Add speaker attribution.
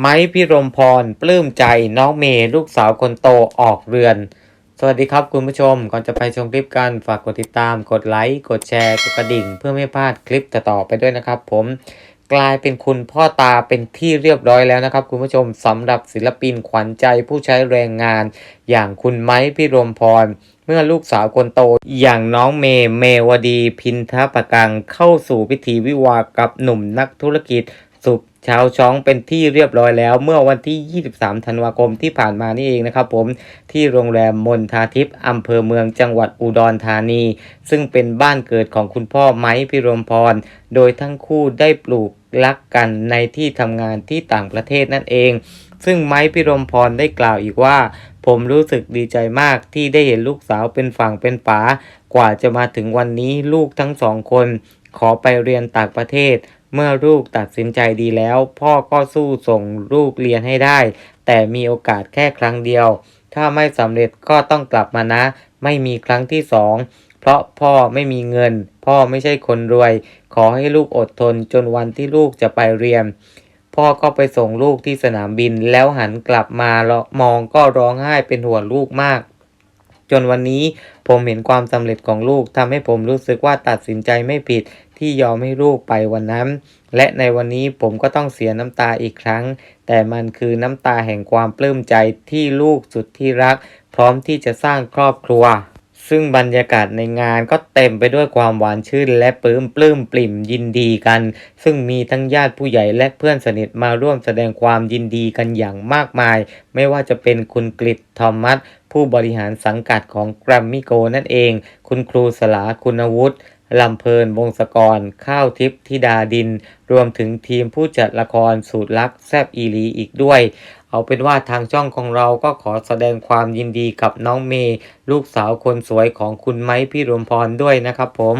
Speaker 1: ไม้พิรมพร ปลื้มใจน้องเมย์ลูกสาวคนโตออกเรือน สวัสดีครับคุณผู้ชม ก่อนจะไปชมคลิปกันฝากกดติดตาม กดไลค์ กดแชร์ กดกระดิ่ง เพื่อไม่พลาดคลิปต่อๆไปด้วยนะครับ ผมกลายเป็นคุณพ่อตาเป็นที่เรียบร้อยแล้วนะครับ คุณผู้ชมสำหรับศิลปินขวัญใจผู้ใช้แรงงาน อย่างคุณไม้พิรมพร เมื่อลูกสาวคนโต อย่างน้องเมย์เมวดีพินทปกังเข้าสู่พิธีวิวากับหนุ่มนักธุรกิจสุขชาวช้องเป็นที่เรียบร้อยแล้ว เมื่อวันที่ 23 ธันวาคมที่ผ่านมานี่เองนะครับผมที่โรงแรมมนทาทิพย์อำเภอเมืองจังหวัดอุดรธานี ซึ่งเป็นบ้านเกิดของคุณพ่อไม้พิรมพร โดยทั้งคู่ได้ปลูกรักกันในที่ทำงานที่ต่างประเทศนั่นเอง ซึ่งไม้พิรมพรได้กล่าวอีกว่า ผมรู้สึกดีใจมากที่ได้เห็นลูกสาวเป็นฝั่งเป็นฝากว่าจะมาถึงวันนี้ลูกทั้งสองคน ขอไปเรียนต่างประเทศ เมื่อลูกตัดสินใจดีแล้ว พ่อก็สู้ส่งลูกเรียนให้ได้ แต่มีโอกาสแค่ครั้งเดียว ถ้าไม่สำเร็จก็ต้องกลับมานะ ไม่มีครั้งที่สองเพราะพ่อไม่มีเงิน พ่อไม่ใช่คนรวย ขอให้ลูกอดทนจนวันที่ลูกจะไปเรียนพ่อก็ไปส่งลูกที่สนามบินแล้วหันกลับมาลมองก็ร้องไห้เป็นห่วงลูกมาก จนวันนี้ผมเห็นความสำเร็จของลูกทำให้ผมรู้สึกว่าตัดสินใจไม่ผิดที่ยอมให้ลูกไปวันนั้น และในวันนี้ผมก็ต้องเสียน้ำตาอีกครั้ง แต่มันคือน้ำตาแห่งความปลื้มใจที่ลูกสุดที่รัก พร้อมที่จะสร้างครอบครัว ซึ่งบรรยากาศในงานก็เต็มไปด้วยความหวานชื่น และปลื้มปลื้มปริ่มยินดีกัน ซึ่งมีทั้งญาติผู้ใหญ่และเพื่อนสนิทมาร่วมแสดงความยินดีกันอย่างมากมาย ไม่ว่าจะเป็นคุณกฤษทอมัสผู้บริหารสังกัดของแกรมมิโกนั่นเอง คุณครูสลาคุณวุฒิลำเพลินวงศกร ข้าวทิพย์ธิดาดิน รวมถึงทีมผู้จัดละครสูตรลักแซบอีลีอีกด้วย เอาเป็นว่าทางช่องของเราก็ขอแสดงความยินดีกับน้องเมย์ลูกสาวคนสวยของคุณไม้พี่รวมพรด้วยนะครับผม